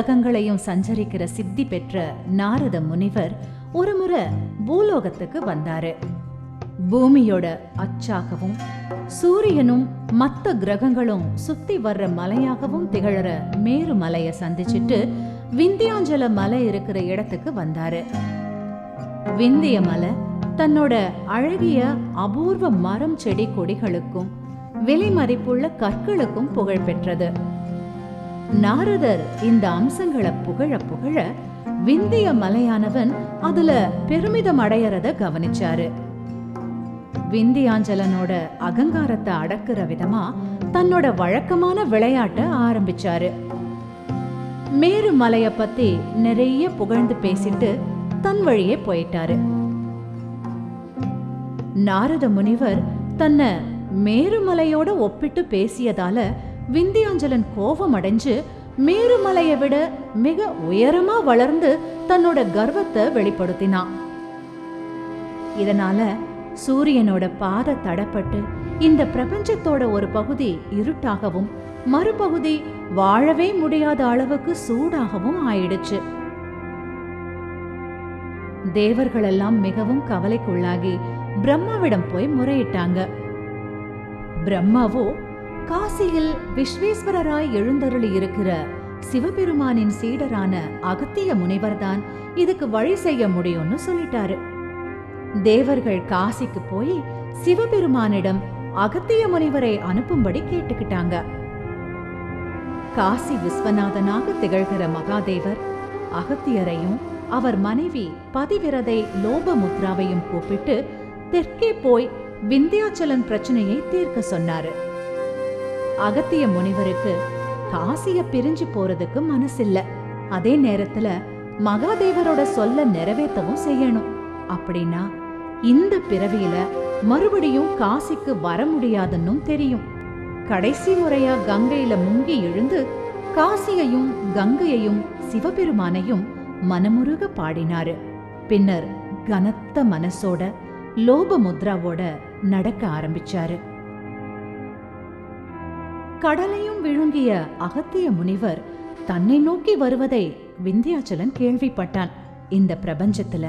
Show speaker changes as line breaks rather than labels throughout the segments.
உலகங்களையும் சஞ்சரிக்கிற சித்தி பெற்ற நாரத முனிவர் ஒருமுறை பூலோகத்துக்கு வந்தாரு. பூமியோட அச்சாகவும் சூரியனும் மத்த கிரகங்களும் சுத்தி வர்ற மலையாகவும் திகழற மேரு மலையை சந்திச்சிட்டு விந்தியாஞ்சல மலை இருக்கிற இடத்துக்கு வந்தாரு. விந்திய மலை தன்னோட அழகிய அபூர்வ மரம் செடி கொடிகளுக்கும் விலை மதிப்புள்ள கற்களுக்கும் புகழ் பெற்றது. நாரதர் இந்த அம்சங்களை புகழ புகழ விந்திய மலையானவன் அதுல பெருமிதம் அடையறத கவனிச்சாரு. விந்தியாஞ்சலனோட அகங்காரத்தை அடக்குற விதமா தன்னோட வழக்கமான விளையாட்ட ஆரம்பிச்சாரு. மேரு மலைய பத்தி நிறைய புகழ்ந்து பேசிட்டு தன் வழியே போயிட்டாரு. நாரத முனிவர் தன்னை மேருமலையோட ஒப்பிட்டு பேசியதால விந்தியாஞ்சலன் கோபம் அடைஞ்சு மேருமலையை விட மிக உயரமா வளர்ந்து தன்னோட கர்வத்தை வெளிப்படுத்தினான். இதனால சூரியனோட பாத தடப்பட்டு இந்த பிரபஞ்சத்தோட ஒரு பகுதி இருட்டாகவும் மறுபகுதி வாழவே முடியாத அளவுக்கு சூடாகவும் ஆயிடுச்சு. தேவர்களெல்லாம் மிகவும் கவலைக்குள்ளாகி பிரம்மாவிடம் போய் முறையிட்டாங்க. பிரம்மாவோ காசியில் விஸ்வேஸ்வரராய் எழுந்தருளி இருக்கிற சிவபெருமானின் சீடரான அகத்திய முனிவர்தான் இதுக்கு வழி செய்ய முடியும்னு சொல்லிட்டாரு. தேவர்கள் காசிக்கு போய் சிவபெருமானிடம் அகத்திய முனிவரை அனுப்பும்படி கேட்டுக்கிட்டாங்க. காசி விஸ்வநாதனாக திகழ்கிற மகாதேவர் அகத்தியரையும் அவர் மனைவி பதிவிரதை லோபமுத்ராவையும் கூப்பிட்டு தெற்கே போய் விந்தியாச்சலன் பிரச்சனையை தீர்க்க சொன்னாரு. அகத்திய முனிவருக்கு காசிய பிரிஞ்சு போறதுக்கு மனசில்ல. அதே நேரத்துல மகாதேவரோட சொல்ல நிறைவேற்றவும் செய்யணும். அப்படின்னா இந்த பிறவியில மறுபடியும் காசிக்கு வர முடியாதுன்னும் தெரியும். கடைசி முறையா கங்கையில முங்கி எழுந்து காசியையும் கங்கையையும் சிவபெருமானையும் மனமுருக பாடினாரு. பின்னர் கனத்த மனசோட லோப முத்ராவோட நடக்க ஆரம்பிச்சாரு. கடலையும் விழுங்கிய அகத்திய முனிவர் தன்னை நோக்கி வருவதை விந்தியாச்சலன் கேள்விப்பட்டான். இந்த பிரபஞ்சத்துல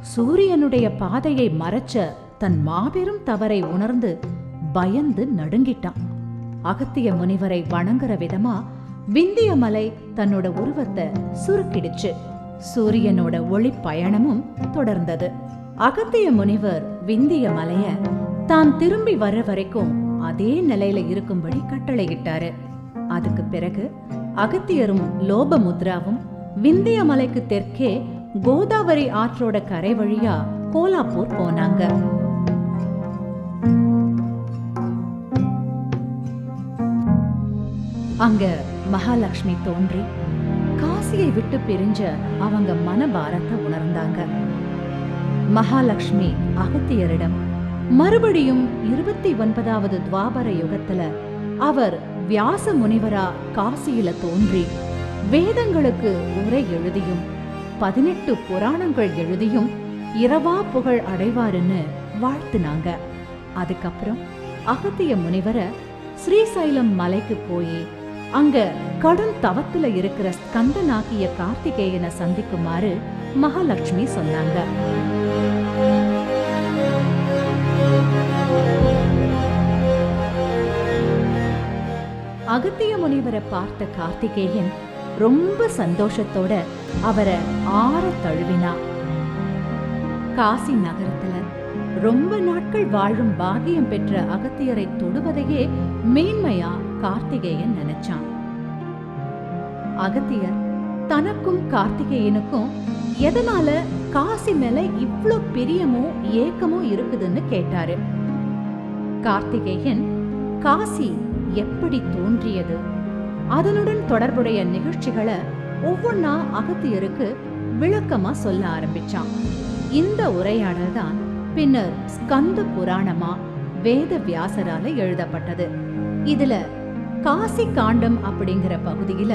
சூரியனுடைய பாதையை மறைச்ச தன் மாபெரும் தவறை உணர்ந்து பயந்து நடுங்கிட்டான். அகத்திய முனிவரை வணங்குற விதமா விந்திய மலை தன்னோட உருவத்தை சுருக்கிடுச்சு. சூரியனோட ஒளி பயணமும் தொடர்ந்தது. அகத்திய முனிவர் விந்திய மலைய தான் திரும்பி வர்ற வரைக்கும் அதே நிலையில இருக்கும்படி கட்டளையிட்டாரு. அதுக்கு பிறகு அகத்தியரும் லோபமுத்ராவும் விந்திய மலைக்கு தெற்கே கோதாவரி ஆற்றோட கரை வழியா கோலாப்பூர் போனாங்க. அங்க மகாலட்சுமி தோன்றி காசியை விட்டு பிரிஞ்ச அவங்க மனபாரத்தை உணர்ந்தாங்க. மகாலட்சுமி அகத்தியரிடம் மறுபடியும் இருபத்தி ஒன்பதாவது துவாபர யுகத்துல அவர் வியாச முனிவரா காசியில தோன்றி வேதங்களுக்கு உரை எழுதியும் பதினெட்டு புராணங்கள் எழுதியும் இரவா புகழ் அடைவாருன்னு வாழ்த்துனாங்க. அதுக்கப்புறம் அகத்திய முனிவரை ஸ்ரீசைலம் மலைக்கு போய் அங்க கடும் தவத்துல இருக்கிற ஸ்கந்தனாகிய கார்த்திகேயனை சந்திக்குமாறு மகாலட்சுமி சொன்னாங்க. அகத்திய முனிவரை பார்த்த கார்த்திகேயன் ரொம்ப சந்தோஷத்தோட அவரை ஆற தழுவினா. காசி நகரத்துல ரொம்ப நாட்கள் வாழும் பாகியம் பெற்ற அகத்தியரை தொடுவதையே மேன்மையா கார்த்திகேயன் நினைச்சான். அகத்தியர் தனக்கும் கார்த்திகேயனுக்கும் எதனால காசி மேல இவ்ளோ பிரியமும் ஏக்கமும் இருக்குதுன்னு கேட்டாரு. கார்த்திகேயன் காசி எப்படி தோன்றியது? அதனுடன் தொடர்புடைய நிகழ்ச்சிகளை ஒவ்வொன்னா அகத்தியருக்கு விளக்கமா சொல்ல ஆரம்பிச்சான். இந்த உரையாடல் தான் பின்னர் ஸ்கந்த புராணமா வேத வியாசரால எழுதப்பட்டது. இதுல காசி காண்டம் அப்படிங்கிற பகுதியில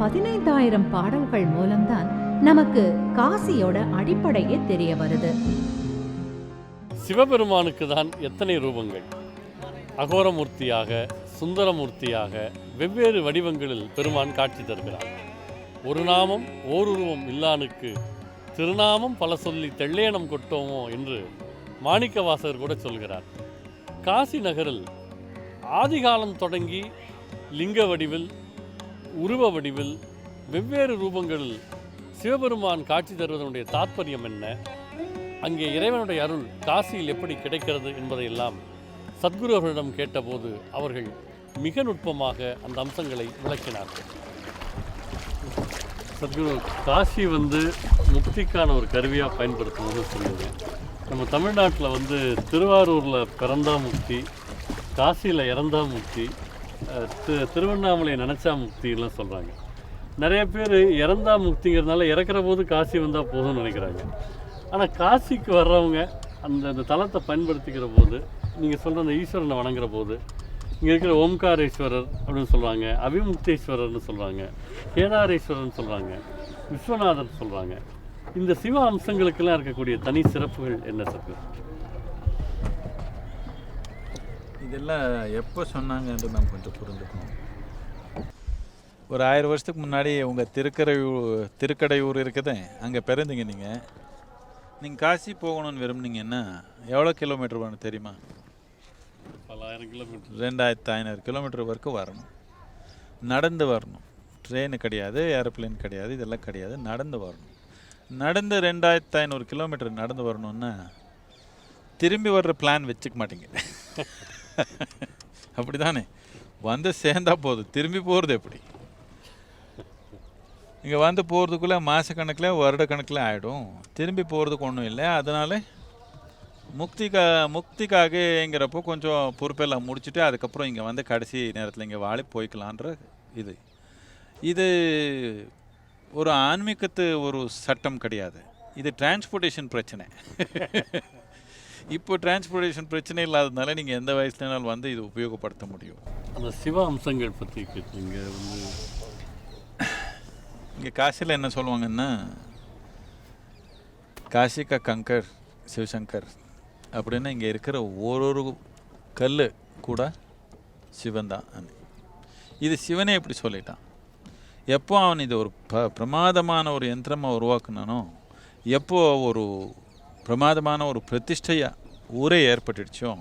பதினைந்தாயிரம் பாடல்கள் மூலம்தான் நமக்கு காசியோட அடிப்படையே தெரிய வருது.
சிவபெருமானுக்கு தான் எத்தனை ரூபங்கள்? அகோரமூர்த்தியாக சுந்தரமூர்த்தியாக வெவ்வேறு வடிவங்களில் பெருமான் காட்சி தருகிறார். ஒரு நாமம் ஓருருவம் இல்லானுக்கு திருநாமம் பல சொல்லி தெள்ளேனம் கொட்டோமோ என்று மாணிக்கவாசகர் கூட சொல்கிறார். காசி நகரில் ஆதிகாலம் தொடங்கி லிங்க வடிவில் உருவ வடிவில் வெவ்வேறு ரூபங்களில் சிவபெருமான் காட்சி தருவதனுடைய தாற்பயம் என்ன? அங்கே இறைவனுடைய அருள் காசியில் எப்படி கிடைக்கிறது என்பதையெல்லாம் சத்குரு அவர்களிடம் கேட்டபோது அவர்கள் மிக நுட்பமாக அந்த அம்சங்களை விளக்கினார்கள். சத்குரு காசி வந்து முக்திக்கான ஒரு கருவியாக பயன்படுத்துவது சொல்லுது நம்ம தமிழ்நாட்டில் வந்து திருவாரூரில் பிறந்தா முக்தி காசியில் இறந்தா முக்தி திரு திருவண்ணாமலை நினச்சா முக்தின்லாம் சொல்கிறாங்க நிறைய பேர் இறந்தா முக்திங்கிறதுனால இறக்குற போது காசி வந்தால் போதும்னு நினைக்கிறாங்க. ஆனால் காசிக்கு வர்றவங்க அந்த அந்த தலத்தை பயன்படுத்திக்கிற போது நீங்கள் சொல்கிற அந்த ஈஸ்வரனை வணங்குற போது இங்கே இருக்கிற ஓம்காரேஸ்வரர் அப்படின்னு சொல்கிறாங்க அபிமுக்தேஸ்வரர்னு சொல்கிறாங்க கேதாரேஸ்வரர்னு சொல்கிறாங்க விஸ்வநாதர் சொல்கிறாங்க இந்த சிவ அம்சங்களுக்கெல்லாம் இருக்கக்கூடிய தனி சிறப்புகள் என்ன சத்து
இதெல்லாம் எப்போ சொன்னாங்கன்னு நம்ம கொஞ்சம் புரிஞ்சுக்கணும். ஒரு ஆயிரம் வருஷத்துக்கு முன்னாடி உங்கள் திருக்கரையூர் திருக்கடையூர் இருக்குது அங்கே பிறந்தீங்க நீங்கள் நீங்கள் காசி போகணும்னு விரும்புனீங்கன்னா எவ்வளோ கிலோமீட்டர் வேணும் தெரியுமா?
பல்லாயிரம் கிலோமீட்டர்
ரெண்டாயிரத்து ஐநூறு கிலோமீட்டர் வரைக்கும் வரணும். நடந்து வரணும். ட்ரெயின் கிடையாது ஏரோப்ளேன் கிடையாது இதெல்லாம் கிடையாது. நடந்து வரணும். நடந்து ரெண்டாயிரத்து ஐநூறு கிலோமீட்டர் நடந்து வரணுன்னா திரும்பி வர்ற பிளான் வச்சுக்க மாட்டீங்க. அப்படிதானே? வந்து சேர்ந்தா போதும். திரும்பி போகிறது எப்படி? இங்கே வந்து போகிறதுக்குள்ளே மாதக்கணக்கில் வருட கணக்கில் ஆகிடும் திரும்பி போகிறதுக்கு ஒன்றும் இல்லை. அதனால முக்திக்கா முக்திக்காகங்கிறப்போ கொஞ்சம் பொறுப்பெல்லாம் முடிச்சுட்டு அதுக்கப்புறம் இங்கே வந்து கடைசி நேரத்தில் இங்கே வாழி போய்க்கலான்ற இது. இது ஒரு ஆன்மீகத்து ஒரு சட்டம் கிடையாது. இது டிரான்ஸ்போர்ட்டேஷன் பிரச்சனை. இப்போ டிரான்ஸ்போர்ட்டேஷன் பிரச்சனை இல்லாததுனால நீங்கள் எந்த வயசுலனாலும் வந்து இது உபயோகப்படுத்த முடியும்.
அந்த சிவ அம்சங்கள் பற்றி கேட்டீங்க வந்து
இங்கே காசியில் என்ன சொல்லுவாங்கன்னா காசி கா கங்கர் சிவசங்கர் அப்படின்னா இங்கே இருக்கிற ஒரு ஒரு கல் கூட சிவன் தான் இது சிவனே இப்படி சொல்லிட்டான். எப்போ அவன் இது ஒரு ப பிரமாதமான ஒரு யந்திரமாக உருவாக்குனானோ எப்போ ஒரு பிரமாதமான ஒரு பிரதிஷ்டையாக ஊரே ஏற்பட்டுடுச்சோ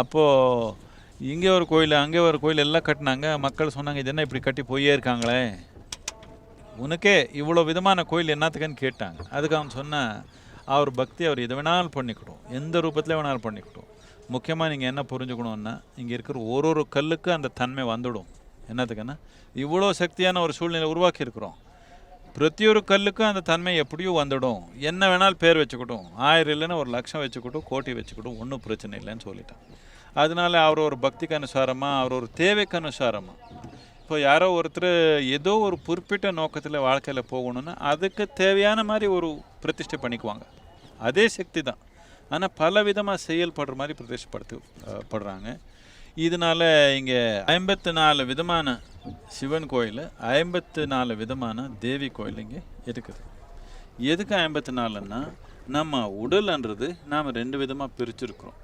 அப்போது இங்கே ஒரு கோயில் அங்கே ஒரு கோயில் எல்லாம் கட்டினாங்க. மக்கள் சொன்னாங்க இது என்ன இப்படி கட்டி போயே இருக்காங்களே? உனக்கே இவ்வளோ விதமான கோயில் என்னத்துக்குன்னு கேட்டாங்க. அதுக்கு அவன் சொன்ன அவர் பக்தி அவர் எது வேணாலும் பண்ணிக்கிட்டோம். எந்த ரூபத்தில் வேணாலும் பண்ணிக்கிட்டோம். முக்கியமாக நீங்கள் என்ன புரிஞ்சுக்கணுன்னா இங்கே இருக்கிற ஒரு ஒரு கல்லுக்கு அந்த தன்மை வந்துடும். என்னத்துக்குன்னா இவ்வளோ சக்தியான ஒரு சூழ்நிலை உருவாக்கியிருக்கிறோம். இருக்கிறோம் ஒரு கல்லுக்கும் அந்த தன்மை எப்படியும் வந்துடும். என்ன வேணாலும் பேர் வச்சுக்கிட்டும். ஆயிரம் இல்லைன்னா ஒரு லட்சம் வச்சுக்கிட்டும் கோட்டி வச்சுக்கிட்டும் ஒன்றும் பிரச்சனை இல்லைன்னு சொல்லிட்டான். அதனால அவர் ஒரு பக்திக்கு அனுசாரமாக அவர் ஒரு தேவைக்கு அனுசாரமாக இப்போ யாரோ ஒருத்தர் ஏதோ ஒரு குறிப்பிட்ட நோக்கத்தில் வாழ்க்கையில் போகணும்னா அதுக்கு தேவையான மாதிரி ஒரு பிரதிஷ்டை பண்ணிக்குவாங்க. அதே சக்தி தான். ஆனால் பல விதமாக செயல்படுற மாதிரி பிரதிஷ்டப்படுத்தி படுறாங்க. இதனால இங்கே ஐம்பத்து நாலு விதமான சிவன் கோயில் ஐம்பத்து நாலு விதமான தேவி கோயில் இங்கே இருக்குது. எதுக்கு ஐம்பத்து நாலுன்னா நம்ம உடல்ன்றது நாம் ரெண்டு விதமாக பிரிச்சிருக்கிறோம்.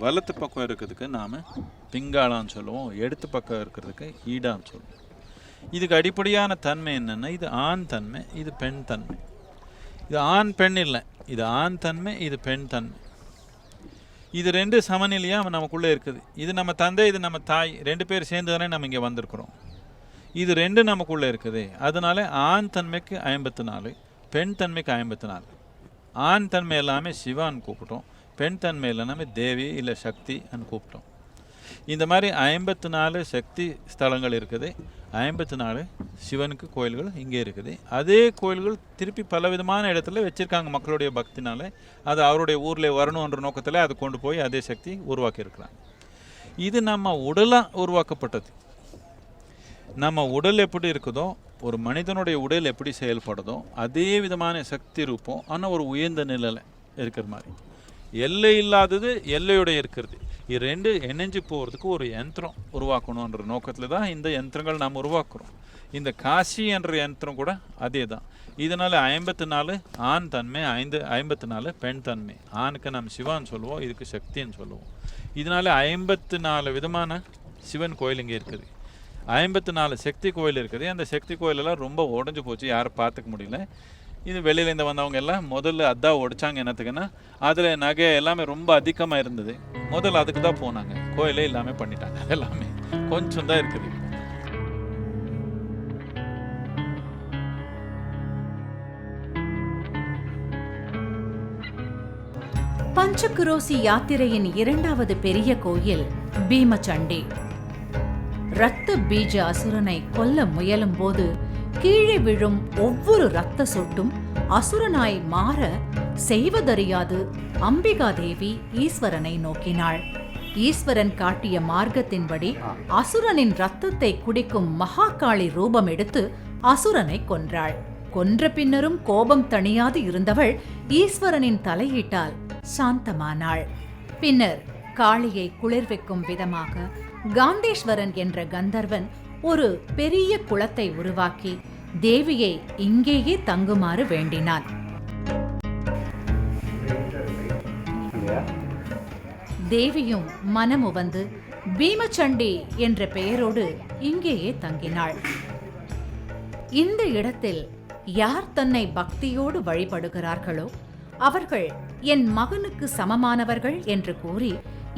வலத்து பக்கம் இருக்கிறதுக்கு நாம் பிங்காளான்னு சொல்லுவோம் எடுத்து பக்கம் இருக்கிறதுக்கு ஈடான்னு சொல்லுவோம். இதுக்கு அடிப்படையான தன்மை என்னென்னா இது ஆண் தன்மை இது பெண் தன்மை. இது ஆண் பெண் இல்லை இது ஆண் தன்மை இது பெண் தன்மை. இது ரெண்டு சமநிலையாக நமக்குள்ளே இருக்குது. இது நம்ம தந்தை இது நம்ம தாய் ரெண்டு பேர் சேர்ந்து தானே நம்ம இங்கே வந்திருக்கிறோம். இது ரெண்டு நமக்குள்ளே இருக்குது. அதனால ஆண் தன்மைக்கு ஐம்பத்து நாலு பெண் தன்மைக்கு ஐம்பத்து நாலு. ஆண் தன்மை எல்லாமே சிவான்னு கூப்பிட்டோம். பெண் தன்மை நம்ம தேவி இல்லை சக்தின்னு கூப்பிட்டோம். இந்த மாதிரி ஐம்பத்து நாலு சக்தி ஸ்தலங்கள் இருக்குது. ஐம்பத்து நாலு சிவனுக்கு கோயில்கள் இங்கே இருக்குது. அதே கோயில்கள் திருப்பி பல விதமான இடத்துல வச்சுருக்காங்க மக்களுடைய பக்தினால். அது அவருடைய ஊரில் வரணுன்ற நோக்கத்தில் அதை கொண்டு போய் அதே சக்தி உருவாக்கியிருக்கிறாங்க. இது நம்ம உடலாக உருவாக்கப்பட்டது. நம்ம உடல் எப்படி இருக்குதோ ஒரு மனிதனுடைய உடல் எப்படி செயல்படுதோ அதே விதமான சக்தி ரூபம் ஆனால் ஒரு உயர்ந்த நிலையில் இருக்கிற மாதிரி. எல்லை இல்லாதது எல்லையுடைய இருக்கிறது. இது ரெண்டு இணைஞ்சு போகிறதுக்கு ஒரு யந்திரம் உருவாக்கணுன்ற நோக்கத்தில் தான் இந்த யந்திரங்கள் நாம் உருவாக்குறோம். இந்த காசி என்ற யந்திரம் கூட அதே தான் இதனால் ஐம்பத்து நாலு ஆண் தன்மை ஐந்து ஐம்பத்து நாலு பெண் தன்மை. ஆணுக்கு நாம் சிவான்னு சொல்லுவோம் இதுக்கு சக்தின்னு சொல்லுவோம். இதனால் ஐம்பத்து நாலு விதமான சிவன் கோயில் இங்கே இருக்குது. ஐம்பத்து நாலு சக்தி கோயில் இருக்குது. அந்த சக்தி கோயிலெல்லாம் ரொம்ப உடஞ்சி போச்சு யாரும் பார்த்துக்க முடியல. இது வெளியிலேருந்து வந்தவங்க எல்லாம் முதல்ல அதான் உடைச்சாங்க என்னத்துக்குன்னா அதில் நகை எல்லாமே ரொம்ப அதிகமாக இருந்தது. முதல்ல அதுக்கு தான் போனாங்க. கோயிலே இல்லாமல் பண்ணிட்டாங்க. எல்லாமே கொஞ்சம் தான் இருக்குது
பஞ்சகுரோசி யாத்திரையின் இரண்டாவது பெரிய கோயில் பீமச்சண்டி ரத்த பீஜ அசுரனை கொல்ல முயலும் போது கீழே விழும் ஒவ்வொரு இரத்த சொட்டும் அசுரனாய் மாற செய்வதறியாது அம்பிகா தேவி ஈஸ்வரனை நோக்கினாள். ஈஸ்வரன் காட்டிய மார்க்கத்தின்படி அசுரனின் ரத்தத்தை குடிக்கும் மகாகாளி ரூபம் எடுத்து அசுரனை கொன்றாள். கொன்ற பின்னரும் கோபம் தணியாது இருந்தவள் ஈஸ்வரனின் தலையீட்டால் சாந்தமானாள். பின்னர் காளியை குளிர்விக்கும் விதமாக காந்தேஸ்வரன் என்ற கந்தர்வன் ஒரு பெரிய குளத்தை உருவாக்கி தேவியை இங்கேயே தங்குமாறு வேண்டினான். தேவியும் மனமுவந்து பீமச்சண்டி என்ற பெயரோடு இங்கேயே தங்கினாள். இந்த இடத்தில் யார் தன்னை பக்தியோடு வழிபடுகிறார்களோ அவர்கள் என் மகனுக்கு சமமானவர்கள் என்று கூறி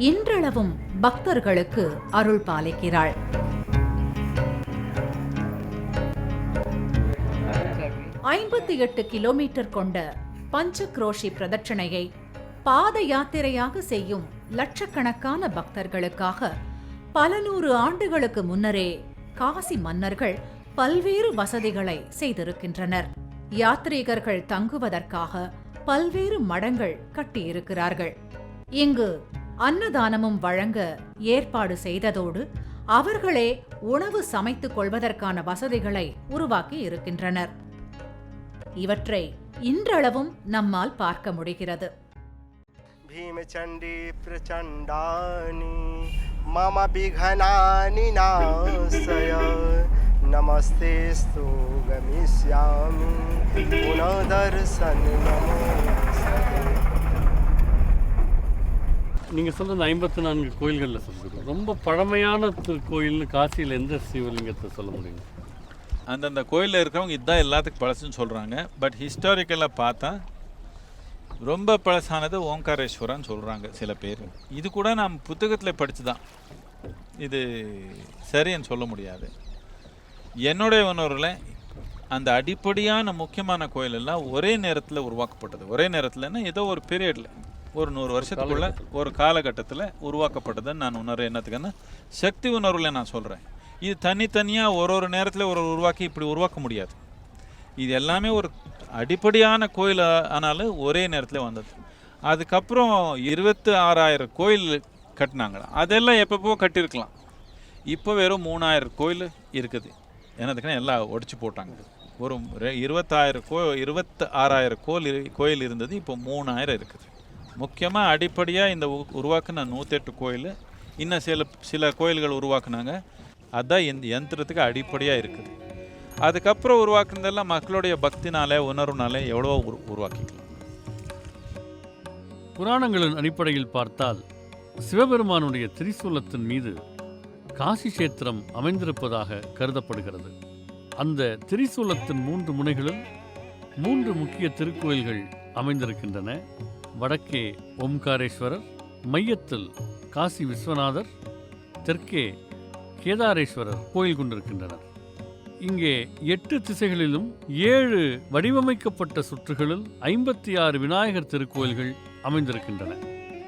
இன்றளவும் பக்தர்களுக்கு அருள் பாலிக்கிறாள். ஐம்பத்தி எட்டு கிலோமீட்டர் கொண்ட பஞ்சக்ரோஷி பிரதட்சணையை பாத யாத்திரையாக செய்யும் லட்சக்கணக்கான பக்தர்களுக்காக பல நூறு ஆண்டுகளுக்கு முன்னரே காசி மன்னர்கள் பல்வேறு வசதிகளை செய்திருக்கின்றனர். யாத்ரீகர்கள் தங்குவதற்காக பல்வேறு மடங்கள் கட்டியிருக்கிறார்கள். இங்கு அன்னதானமும் வழங்க ஏற்பாடு செய்ததோடு அவர்களே உணவு சமைத்துக் கொள்வதற்கான வசதிகளை உருவாக்கி இருக்கின்றனர். இவற்றை இன்றளவும் நம்மால் பார்க்க முடிகிறது
भीमचण्डी प्रचण्डानि मम विघ्नानि नाशय नमस्तेस्तु गमिष्यामि पुनः दर्शनमोऽस्तु
நீங்கள் சொல்ற அந்த ஐம்பத்தி நான்கு கோயில்களில் சொல்லுங்க ரொம்ப பழமையான தி- கோயில்னு காசியில் எந்த சிவலிங்கத்தை சொல்ல முடியுங்க
அந்தந்த கோயிலில் இருக்கிறவங்க இதுதான் எல்லாத்துக்கும் பழசுன்னு சொல்கிறாங்க பட் ஹிஸ்டாரிக்கலாக பார்த்தா ரொம்ப பழசானது ஓங்காரேஸ்வரன் சொல்கிறாங்க சில பேர். இது கூட நாம் புத்தகத்தில் படித்து தான் இது சரின்னு சொல்ல முடியாது. என்னுடைய உணர்வில் அந்த அடிப்படையான முக்கியமான கோயிலெல்லாம் ஒரே நேரத்தில் உருவாக்கப்பட்டது. ஒரே நேரத்தில்னா ஏதோ ஒரு பீரியடில் ஒரு நூறு வருஷத்துக்குள்ள ஒரு காலகட்டத்தில் உருவாக்கப்பட்டதுன்னு நான் உணர்றேன். என்னத்துக்குன்னா சக்தி உணர்வில் நான் சொல்கிறேன் இது தனித்தனியாக ஒரு ஒரு நேரத்தில் ஒரு உருவாக்கி இப்படி உருவாக்க முடியாது. இது எல்லாமே ஒரு அடிப்படையான கோயில் ஆனாலும் ஒரே நேரத்தில் வந்தது. அதுக்கப்புறம் இருபத்தி ஆறாயிரம் கோயில் கட்டினாங்க. அதெல்லாம் எப்பப்போ கட்டியிருக்கலாம் இப்போ வெறும் மூணாயிரம் கோயில் இருக்குது. என்னதுக்குன்னா எல்லாம் ஒடிச்சு போட்டாங்க. ஒரு ரெ- இருபத்தாயிரம் கோ இருபத்து ஆறாயிரம் கோயில் கோயில் இருந்தது. இப்போ மூணாயிரம் இருக்குது. முக்கியமாக அடிப்படையாக இந்த உருவாக்கின உருவாக்குன நூற்றெட்டு கோயில். இன்னும் சில சில கோயில்கள் உருவாக்குனாங்க. அதுதான் இந்த யந்திரத்துக்கு அடிப்படையாக இருக்குது. அதுக்கப்புறம் உருவாக்குனதெல்லாம் மக்களுடைய பக்தினாலே உணர்வுனாலே எவ்வளவோ உரு உருவாக்கிக்கலாம்.
புராணங்களின் அடிப்படையில் பார்த்தால் சிவபெருமானுடைய திரிசூலத்தின் மீது காசி சேத்திரம் அமைந்திருப்பதாக கருதப்படுகிறது. அந்த திரிசூலத்தின் மூன்று முனைகளில் மூன்று முக்கிய திருக்கோயில்கள் அமைந்திருக்கின்றன. வடக்கே ஓம்காரேஸ்வரர் மையத்தில் காசி விஸ்வநாதர் தெற்கே கேதாரேஸ்வரர் கோயில் கொண்டிருக்கின்றனர். இங்கே எட்டு திசைகளிலும் ஏழு வடிவமைக்கப்பட்ட சுற்றுகளில் ஐம்பத்தி ஆறு விநாயகர் திருக்கோயில்கள் அமைந்திருக்கின்றன.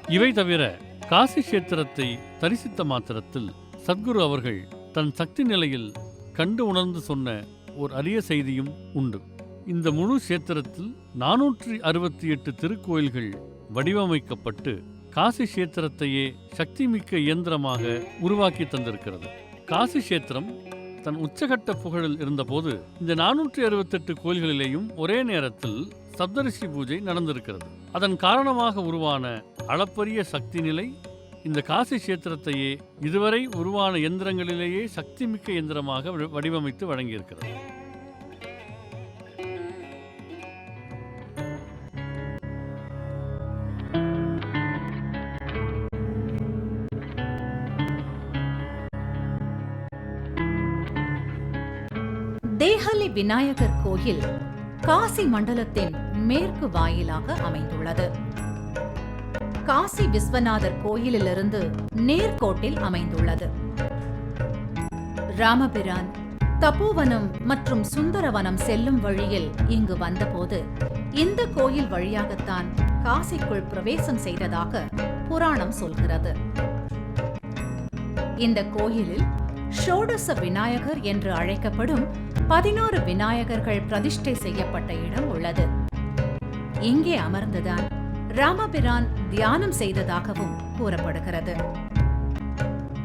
இவை தவிர காசி கஷேத்திரத்தை தரிசித்த மாத்திரத்தில் சத்குரு அவர்கள் தன் சக்தி நிலையில் கண்டு உணர்ந்து சொன்ன ஒரு அரிய செய்தியும் உண்டு. இந்த முழு கஷேத்திரத்தில் நானூற்றி அறுபத்தி எட்டு திருக்கோயில்கள் வடிவமைக்கப்பட்டு காசி கஷேத்திரத்தையே சக்திமிக்க இயந்திரமாக உருவாக்கி தந்திருக்கிறது. காசி கஷேத்திரம் தன் உச்சகட்ட புகழில் இருந்தபோது இந்த நானூற்றி அறுபத்தெட்டு கோயில்களிலேயும் ஒரே நேரத்தில் சப்தரிஷி பூஜை நடந்திருக்கிறது. அதன் காரணமாக உருவான அளப்பரிய சக்தி நிலை இந்த காசி கஷேத்திரத்தையே இதுவரை உருவான எந்திரங்களிலேயே சக்திமிக்க எந்திரமாக வடிவமைத்து வழங்கியிருக்கிறது.
தேஹலி விநாயகர் கோயில் காசி மண்டலத்தின் மேற்கு வாயிலாக அமைந்துள்ளது. காசி விஸ்வநாதர் கோயிலிலிருந்து நேர்கோட்டில் அமைந்துள்ளது. ராமபிரான் தபோவனம் மற்றும் சுந்தரவனம் செல்லும் வழியில் இங்கு வந்தபோது இந்த கோயில் வழியாகத்தான் காசிக்குள் பிரவேசம் செய்ததாக புராணம் சொல்கிறது. இந்த கோயிலில் ஷோடச விநாயகர் என்று அழைக்கப்படும் பதினோரு விநாயகர்கள் பிரதிஷ்டை செய்யப்பட்ட இடம் உள்ளது. இங்கே அமர்ந்துதான் ராமபிரான் தியானம் செய்ததாகவும் கூறப்படுகிறது.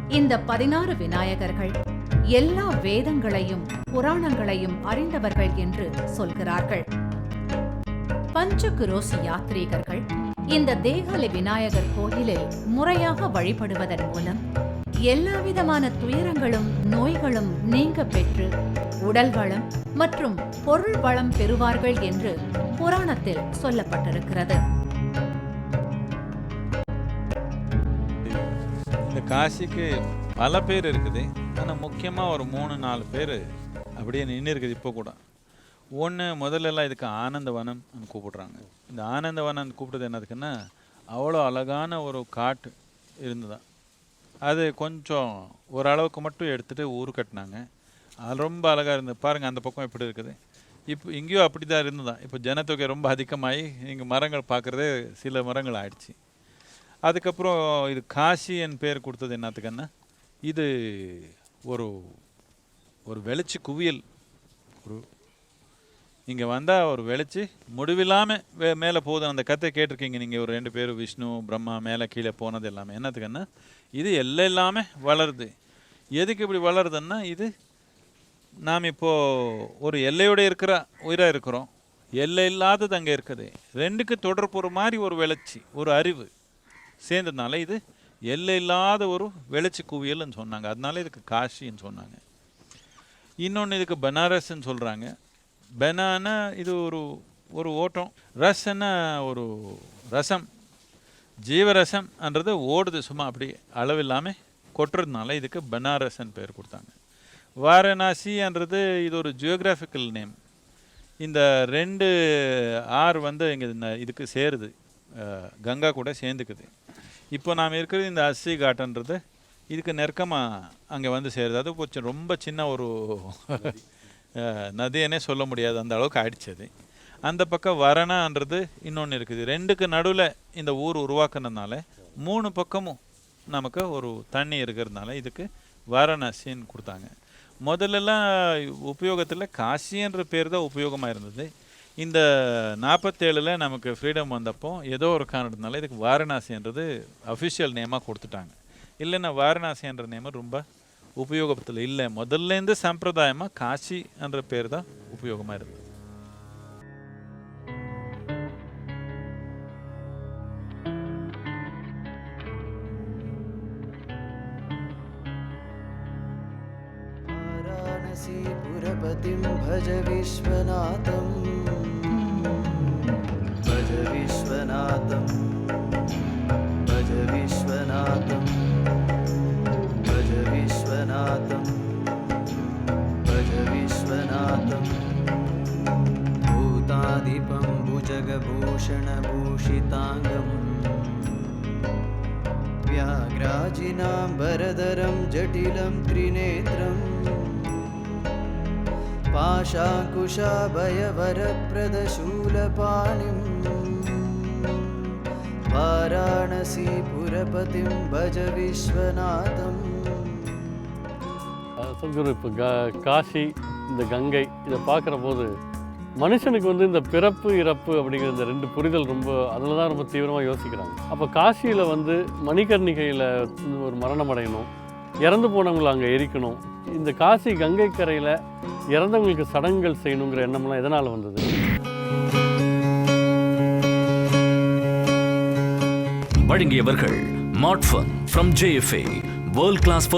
இந்த பதினாறு விநாயகர்கள் எல்லா வேதங்களையும் புராணங்களையும் அறிந்தவர்கள் என்று சொல்கிறார்கள். பஞ்சகுரோசி யாத்ரீகர்கள் இந்த தேகாலி விநாயகர் கோயிலில் முறையாக வழிபடுவதன் மூலம் எல்லாவிதமான துயரங்களும் நோய்களும் நீங்க பெற்று உடல் வளம் மற்றும் பொருள் வளம் பெறுவார்கள் என்று புராணத்தில் சொல்லப்பட்டிருக்கிறது.
இந்த காசிக்கு பல பேர் இருக்குது. ஆனால் முக்கியமாக ஒரு மூணு நாலு பேர் அப்படியே நின்று இருக்குது இப்போ கூட. ஒன்று முதல்லலாம் இதுக்கு ஆனந்தவனம் கூப்பிடுறாங்க. இந்த ஆனந்தவனம் கூப்பிட்டது என்னதுக்குன்னா அவ்வளோ அழகான ஒரு காட்டு இருந்ததான் அது கொஞ்சம் ஓரளவுக்கு மட்டும் எடுத்துகிட்டு ஊர் கட்டினாங்க. ரொம்ப அழகாக இருந்தது. பாருங்கள் அந்த பக்கம் எப்படி இருக்குது. இப்போ இங்கேயும் அப்படி தான் இருந்துதான் இப்போ ஜனத்தொகை ரொம்ப அதிகமாகி இங்கே மரங்கள் பார்க்குறதே சில மரங்கள் ஆயிடுச்சு. அதுக்கப்புறம் இது காசி என் பேர் கொடுத்தது என்னத்துக்குன்னா இது ஒரு ஒரு வெளிச்சு குவியல். ஒரு இங்கே வந்தால் ஒரு வெளிச்சு முடிவில்லாமல் வே மேலே போதும் அந்த கதை கேட்டிருக்கீங்க நீங்கள் ஒரு ரெண்டு பேர் விஷ்ணு பிரம்மா மேலே கீழே போனது எல்லாமே. என்னத்துக்குன்னா இது எல்லாம் இல்லாமல் வளருது. எதுக்கு இப்படி வளருதுன்னா இது நாம் இப்போது ஒரு எல்லையோட இருக்கிற உயிராக இருக்கிறோம். எல்லை இல்லாதது அங்கே இருக்குது. ரெண்டுக்கு தொடர்பு மாதிரி ஒரு வெளிச்சி ஒரு அறிவு சேர்ந்ததுனால இது எல்லை இல்லாத ஒரு வெளிச்சி குவியல்னு சொன்னாங்க. அதனால இதுக்கு காஷின்னு சொன்னாங்க. இன்னொன்று இதுக்கு பனாரஸ்ன்னு சொல்கிறாங்க பெனானா இது ஒரு ஒரு ஓட்டம். ரசன்னா ஒரு ரசம். ஜீவரசம்ன்றது ஓடுது சும்மா அப்படி அளவில்லாமல் கொட்டுறதுனால இதுக்கு பனாரஸ்ன்னு பேர் கொடுத்தாங்க. வாரணாசின்றது இது ஒரு ஜியோகிராஃபிக்கல் நேம் இந்த ரெண்டு ஆறு வந்து இங்கே இதுக்கு சேருது. கங்கா கூட சேர்ந்துக்குது. இப்போ நாம் இருக்கிறது இந்த அஸ்ஸி காட்டுன்றது இதுக்கு நெருக்கமாக அங்கே வந்து சேருது. அது கொஞ்சம் ரொம்ப சின்ன ஒரு நதியனே சொல்ல முடியாது. அந்த அளவுக்கு ஆயிடுச்சது. அந்த பக்கம் வரணான்றது இன்னொன்று இருக்குது. ரெண்டுக்கு நடுவில் இந்த ஊர் உருவாக்குனதுனால மூணு பக்கமும் நமக்கு ஒரு தண்ணி இருக்கிறதுனால இதுக்கு வாரணாசின்னு கொடுத்தாங்க. முதல்லலாம் உபயோகத்தில் காசின்ற பேர் தான் உபயோகமாக இருந்தது. இந்த நாற்பத்தேழில் நமக்கு ஃப்ரீடம் வந்தப்போ ஏதோ ஒரு காரணத்தினால இதுக்கு வாரணாசின்றது அஃபிஷியல் நேமாக கொடுத்துட்டாங்க. இல்லைன்னா வாரணாசின்ற நேம் ரொம்ப உபயோகத்தில் இல்லை. முதல்லேருந்து சம்பிரதாயமாக காசி என்ற பேர் தான் உபயோகமாக இருந்தது.
वाराणसीपुरपतिं भज विश्वनाथं भज विश्वनाथं भज विश्वनाथं भज विश्वनाथं भज विश्वनाथं भूताधिपं भुजगभूषणभूषिताङ्गम्। व्याघ्राजिनाम्बरधरं जटिलं त्रिनेत्रम्। पाशाकुशाभयवरप्रदशूलपाणिं वाराणसीपुरपतिं भज विश्वनाथम्
சத்குரு இப்போ க காசி இந்த கங்கை இதை பார்க்குற போது மனுஷனுக்கு வந்து இந்த பிறப்பு இறப்பு அப்படிங்கிற இந்த ரெண்டு புரிதல் ரொம்ப அதில் தான் ரொம்ப தீவிரமாக யோசிக்கிறாங்க அப்போ காசியில் வந்து மணிகர்ணிகையில் ஒரு மரணம் அடையணும் இறந்து போனவங்களை அங்கே எரிக்கணும். இந்த காசி கங்கை கரையில் இறந்தவங்களுக்கு சடங்குகள் செய்யணுங்கிற எண்ணம்லாம் எதனால் வந்தது?
வழங்கியவர்கள் மாட்ஃபன் ஃப்ரம் ஜேஎஃப்ஏ வேர்ல்ட் கிளாஸ்